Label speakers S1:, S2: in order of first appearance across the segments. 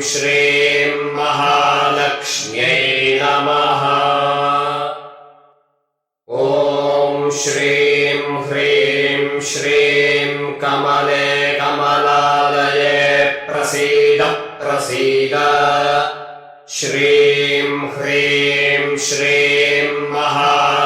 S1: श्रीं महालक्ष्म्यै नमः। ॐ श्रीं ह्रीं श्रीं कमले कमलालये प्रसीद प्रसीद। श्रीं ह्रीं श्रीं महालक्ष्म्यै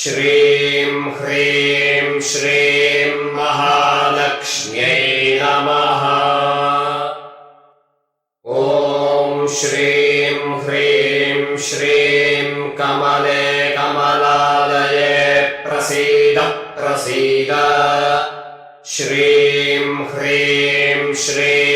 S1: श्रीं ह्रीं श्रीं महालक्ष्म्यै नमः। ॐ श्रीं ह्रीं श्रीं कमले कमलालये प्रसीद प्रसीद। श्रीं ह्रीं श्रीं